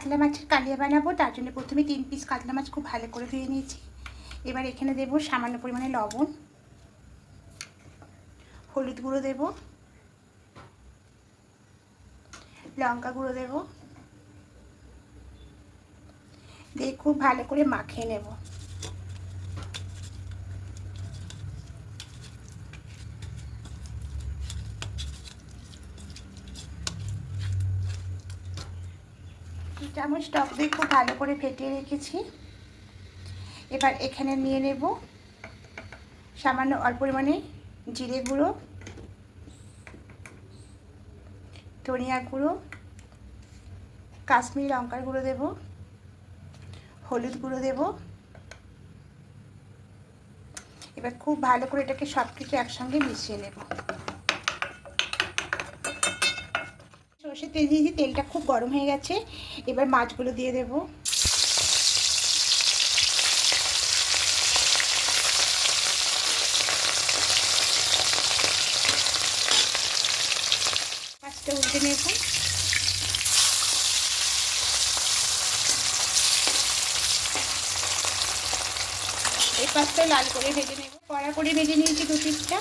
কাতলা মাছের কালিয়া বানাবো, তার জন্য প্রথমে তিন পিস কাতলা মাছ খুব ভালো করে ধুয়ে নিয়েছি। এবার এখানে দেব সামান্য পরিমাণে লবণ, হলুদ গুঁড়ো দেব, লঙ্কা গুঁড়ো দেব, দিয়ে খুব ভালো করে মাখিয়ে নেব। দু চামচ টক দই খুব ভালো করে ফেটিয়ে রেখেছি। এবার এখানে নিয়ে নেব সামান্য অল্প পরিমাণে জিরে গুঁড়ো, ধনিয়া গুঁড়ো, কাশ্মীরি লঙ্কার গুঁড়ো দেব, হলুদ গুঁড়ো দেব। এবার খুব ভালো করে এটাকে সব কিছু একসঙ্গে মিশিয়ে নেব। সর্ষে তেল দিয়েছি, তেলটা খুব গরম হয়ে গেছে। এবার মাছগুলো দিয়ে দেব। মাছটা উল্টে নেব। এই লাল করে ভেজে নেব। কড়া করে ভেজে নিয়েছি দু পিসটা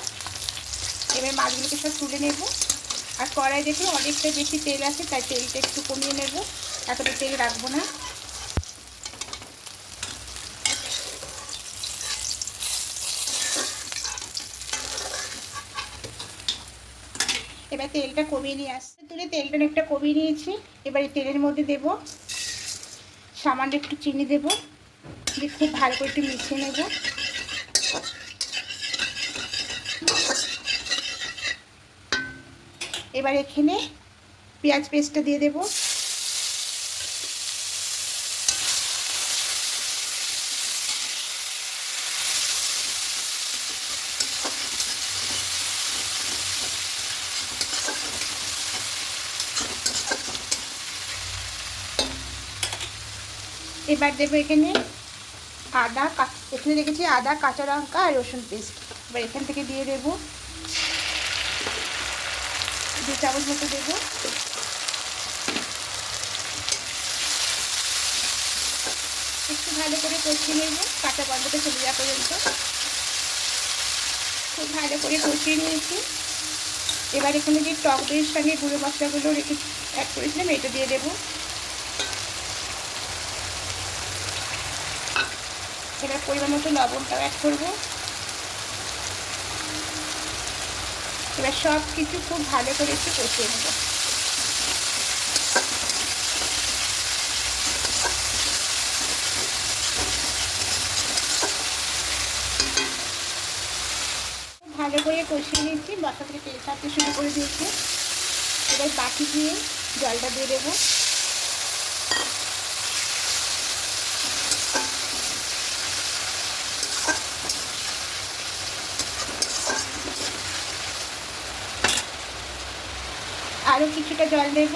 এবার মাছগুলোকে সব তুলে নেব। আর কড়াই দেখুন, অনেকটা বেশি তেল আছে, তাই তেলটা একটু কমিয়ে নেব। এতটা তেল রাখব না। এবার তেলটা কমিয়ে নিয়ে আসছে তুলে তেলটা অনেকটা কমিয়ে নিয়েছি। এবার এই তেলের মধ্যে দেব। সামান্য একটু চিনি দেব। দিয়ে খুব ভালো করে একটু মিশিয়ে নেব। এবার এখানে পেঁয়াজ পেস্টটা দিয়ে দেব। এবার দেবো এখানে আদা এখানে রেখেছি আদা, কাঁচা লঙ্কা আর রসুন পেস্ট। এবার এখান থেকে দিয়ে দেবো দু চামচ মতো দেবো। একটু ভালো করে কষিয়ে নেব, কাঁচা গন্ধটা চলে যাওয়া পর্যন্ত। খুব ভালো করে কষিয়ে নিয়েছি। এবার এখানে যে টক দইয়ের সঙ্গে গুঁড়ো মশলাগুলো রেখে অ্যাড করেছিলাম, এটা দিয়ে দেবো। এবার পরিমাণ মতো লবণটাও অ্যাড করব। এবার সব কিছু খুব ভালো করে একটু কষিয়ে নেব। ভালো করে কষিয়ে নিচ্ছি বসা থেকে তেল ছাড়তে শুরু করে দিয়েছি। এবার বাকি দিয়ে জলটা দিয়ে দেবো। আরও কিছুটা জল দেব।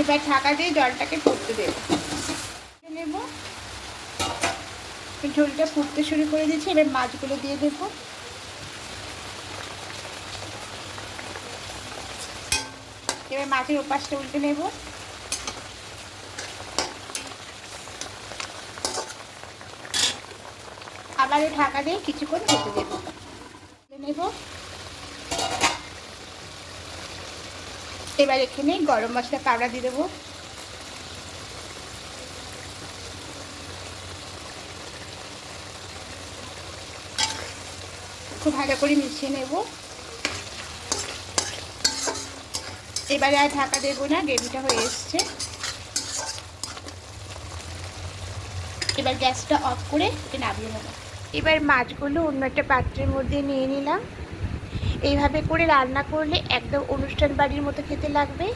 এবার ঢাকা দিয়ে জলটাকে ফুটতে দেব। নেব। ঝোলটা ফুটতে শুরু করে দিয়েছি, এবার মাছগুলো দিয়ে দেব। এবার মাছের ওপাশটা উল্টে নেব। আবার ঢাকা দিয়ে কিছুক্ষণ খেতে দেবো নেব। এবার এখানে গরম মশলা কাবড়া দিয়ে দেবো। খুব ভালো করে মিশিয়ে নেব। এবারে আর ঢাকা দেবো না, গ্রেভিটা হয়ে এসছে। এবার গ্যাসটা অফ করে নামিয়ে নেব। এবার মাছগুলো অন্য একটা পাত্রের মধ্যে নিয়ে নিলাম। এইভাবে করে রান্না করলে একদম অনুষ্ঠান বাড়ির মতো খেতে লাগবে।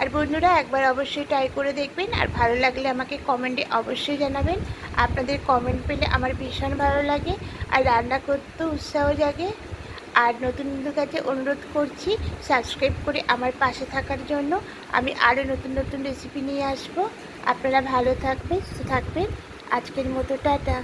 আর বন্ধুরা, একবার অবশ্যই ট্রাই করে দেখবেন। আর ভালো লাগলে আমাকে কমেন্টে অবশ্যই জানাবেন। আপনাদের কমেন্ট পেলে আমার ভীষণ ভালো লাগে। আর রান্না করতেও উৎসাহ জাগে। আর নতুন নতুন কাছে অনুরোধ করছি সাবস্ক্রাইব করে আমার পাশে থাকার জন্য আমি আরও নতুন নতুন রেসিপি নিয়ে আসব। আপনারা ভালো থাকবেন থাকবেন। আজকের মতো, টাটা।